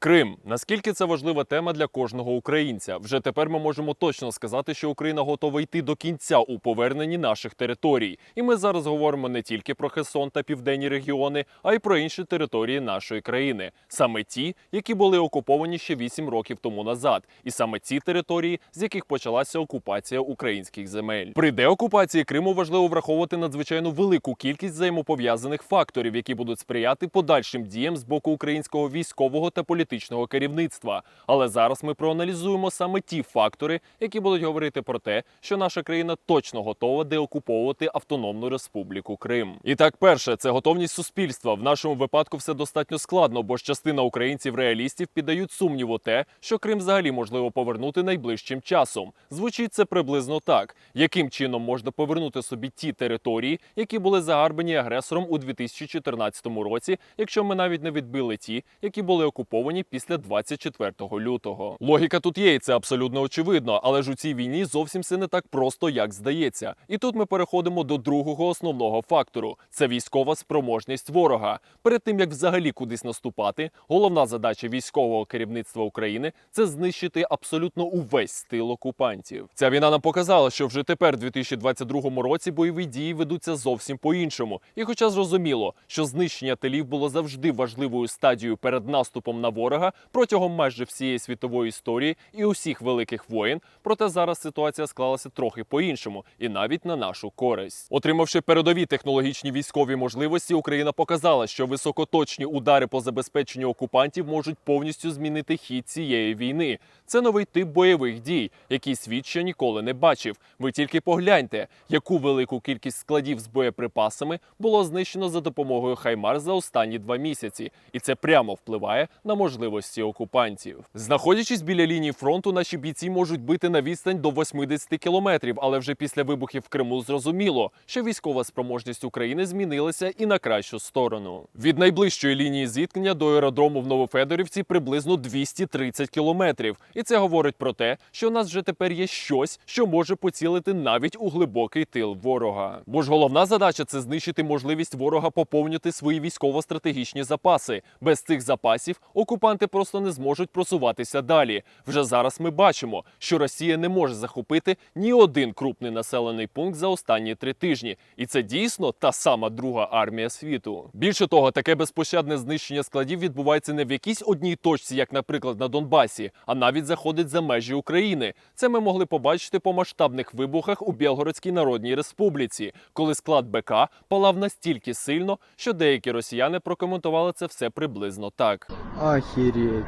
Крим наскільки це важлива тема для кожного українця? Вже тепер ми можемо точно сказати, що Україна готова йти до кінця у поверненні наших територій. І ми зараз говоримо не тільки про Херсон та південні регіони, а й про інші території нашої країни, саме ті, які були окуповані ще 8 років тому назад, і саме ці території, з яких почалася окупація українських земель. При деокупації Криму важливо враховувати надзвичайно велику кількість взаємопов'язаних факторів, які будуть сприяти подальшим діям з боку українського військового та політичного керівництва. Але зараз ми проаналізуємо саме ті фактори, які будуть говорити про те, що наша країна точно готова деокуповувати Автономну Республіку Крим. І так, перше, це готовність суспільства. В нашому випадку все достатньо складно, бо ж частина українців-реалістів піддають сумніву те, що Крим взагалі можливо повернути найближчим часом. Звучить це приблизно так: яким чином можна повернути собі ті території, які були загарбані агресором у 2014 році, якщо ми навіть не відбили ті, які були окуповані після 24 лютого. Логіка тут є, і це абсолютно очевидно, але ж у цій війні зовсім все не так просто, як здається. І тут ми переходимо до другого основного фактору: це військова спроможність ворога. Перед тим як взагалі кудись наступати, головна задача військового керівництва України це знищити абсолютно увесь стил окупантів. Ця війна нам показала, що вже тепер, в 2022 році, бойові дії ведуться зовсім по-іншому. І хоча зрозуміло, що знищення тилів було завжди важливою стадією перед наступом на ворога протягом майже всієї світової історії і усіх великих воєн, проте зараз ситуація склалася трохи по-іншому, і навіть на нашу користь. Отримавши передові технологічні військові можливості, Україна показала, що високоточні удари по забезпеченню окупантів можуть повністю змінити хід цієї війни. Це новий тип бойових дій, який світ ще ніколи не бачив. Ви тільки погляньте, яку велику кількість складів з боєприпасами було знищено за допомогою Хаймар за останні два місяці, і це прямо впливає на можливості окупантів. Знаходячись біля лінії фронту, наші бійці можуть бити на відстань до 80 кілометрів, але вже після вибухів в Криму зрозуміло, що військова спроможність України змінилася і на кращу сторону. Від найближчої лінії зіткнення до аеродрому в Новофедорівці приблизно 230 кілометрів. І це говорить про те, що у нас вже тепер є щось, що може поцілити навіть у глибокий тил ворога. Бо ж головна задача це знищити можливість ворога поповнювати свої військово-стратегічні запаси. Без цих запасів окупанти просто не зможуть просуватися далі. Вже зараз ми бачимо, що Росія не може захопити ні один крупний населений пункт за останні три тижні, і це дійсно та сама друга армія світу. Більше того, таке безпощадне знищення складів відбувається не в якійсь одній точці, як, наприклад, на Донбасі, а навіть заходить за межі України. Це ми могли побачити по масштабних вибухах у Білгородській Народній Республіці, коли склад БК палав настільки сильно, що деякі росіяни прокоментували це все приблизно так. Охереть.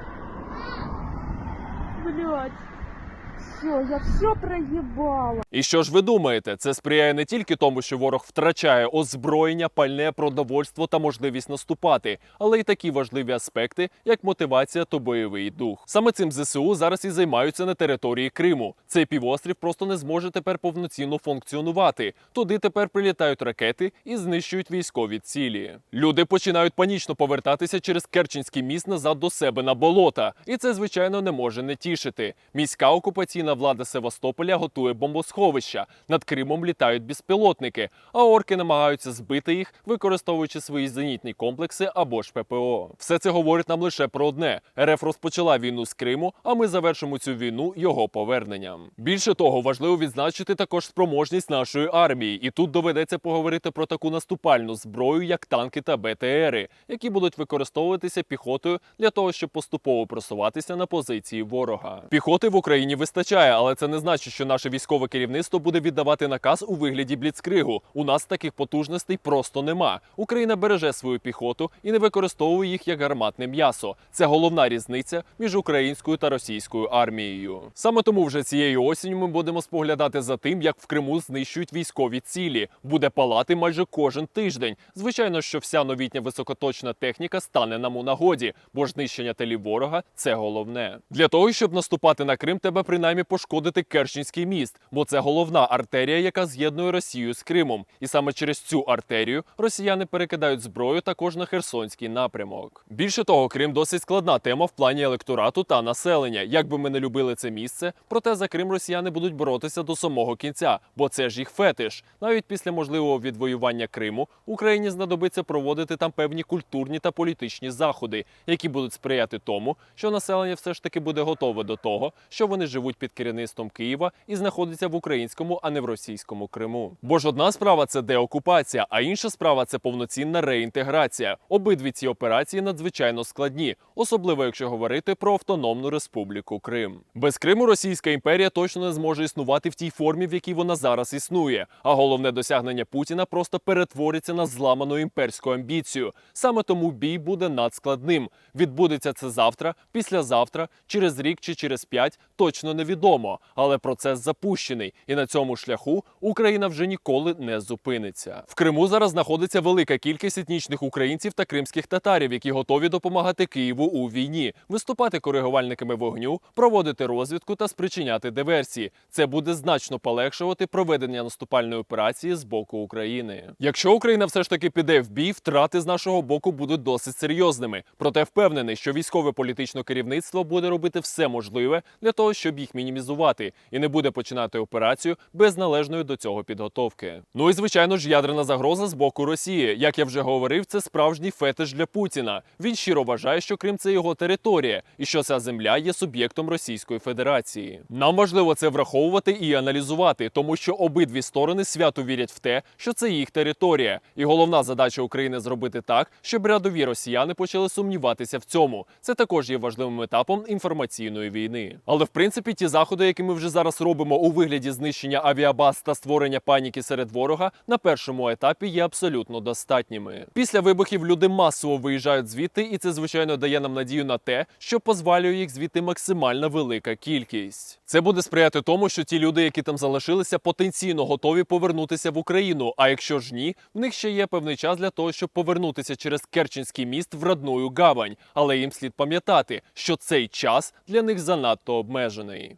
Блять. Все, я все проебала. І що ж ви думаєте? Це сприяє не тільки тому, що ворог втрачає озброєння, пальне, продовольство та можливість наступати, але й такі важливі аспекти, як мотивація та бойовий дух. Саме цим ЗСУ зараз і займаються на території Криму. Цей півострів просто не зможе тепер повноцінно функціонувати. Туди тепер прилітають ракети і знищують військові цілі. Люди починають панічно повертатися через Керченський міст назад до себе на болота, і це звичайно не може не тішити. Міська окупаційна влада Севастополя готує бомбосховища. Над Кримом літають безпілотники, а орки намагаються збити їх, використовуючи свої зенітні комплекси або ж ППО. Все це говорить нам лише про одне: РФ розпочала війну з Криму, а ми завершимо цю війну його поверненням. Більше того, важливо відзначити також спроможність нашої армії, і тут доведеться поговорити про таку наступальну зброю, як танки та БТРи, які будуть використовуватися піхотою для того, щоб поступово просуватися на позиції ворога. Піхоти в Україні вистачає, але це не значить, що наше військове керівництво буде віддавати наказ у вигляді бліцкригу. У нас таких потужностей просто нема. Україна береже свою піхоту і не використовує їх як гарматне м'ясо. Це головна різниця між українською та російською армією. Саме тому вже цієї осінь ми будемо споглядати за тим, як в Криму знищують військові цілі. Буде палати майже кожен тиждень. Звичайно, що вся новітня високоточна техніка стане нам у нагоді, бо знищення телів ворога це головне. Для того, щоб наступати на Крим, треба принаймні пошкодити Керченський міст, бо це головна артерія, яка з'єднує Росію з Кримом. І саме через цю артерію росіяни перекидають зброю також на Херсонський напрямок. Більше того, Крим досить складна тема в плані електорату та населення. Як би ми не любили це місце, проте за Крим росіяни будуть боротися до самого кінця, бо це ж їх фетиш. Навіть після можливого відвоювання Криму Україні знадобиться проводити там певні культурні та політичні заходи, які будуть сприяти тому, що населення все ж таки буде готове до того, що вони живуть під керівництвом Києва і знаходяться в українському, а не в російському Криму. Бо ж одна справа це деокупація, а інша справа це повноцінна реінтеграція. Обидві ці операції надзвичайно складні, особливо якщо говорити про автономну республіку Крим. Без Криму Російська імперія точно не зможе існувати в тій формі, в якій вона зараз існує. А головне досягнення Путіна просто перетвориться на зламану імперську амбіцію. Саме тому бій буде надскладним. Відбудеться це завтра, післязавтра, через рік чи через п'ять точно невідомо. Але процес запущений, і на цьому шляху Україна вже ніколи не зупиниться. В Криму зараз знаходиться велика кількість етнічних українців та кримських татарів, які готові допомагати Києву у війні, виступати коригувальниками вогню, проводити розвідку та спричиняти диверсії. Це буде значно полегшувати проведення наступальної операції з боку України. Якщо Україна все ж таки піде в бій, втрати з нашого боку будуть досить серйозними. Проте впевнений, що військове політичне керівництво буде робити все можливе для того, щоб їх мінімізувати, і не буде починати операцію без належної до цього підготовки. Ну і звичайно ж, ядерна загроза з боку Росії. Як я вже говорив, це справжній фетиш для Путіна. Він щиро вважає, що Крим це його територія, і що ця земля є суб'єктом Російської Федерації. Нам важливо це враховувати і аналізувати, тому що обидві сторони свято вірять в те, що це їх територія. І головна задача України зробити так, щоб рядові росіяни почали сумніватися в цьому. Це також є важливим етапом інформаційної війни. Але в принципі, ті заходи, які ми вже зараз робимо у вигляді знищення авіабаз та створення паніки серед ворога, на першому етапі є абсолютно достатніми. Після вибухів люди масово виїжджають звідти, і це звичайно дає нам надію на те, що позвалює їх звідти максимально велика кількість. Це буде сприяти тому, що ті люди, які там залишилися, потенційно готові повернутися в Україну. А якщо ж ні, в них ще є певний час для того, щоб повернутися через Керченський міст в родную гавань. Але їм слід пам'ятати, що цей час для них занадто обмежений.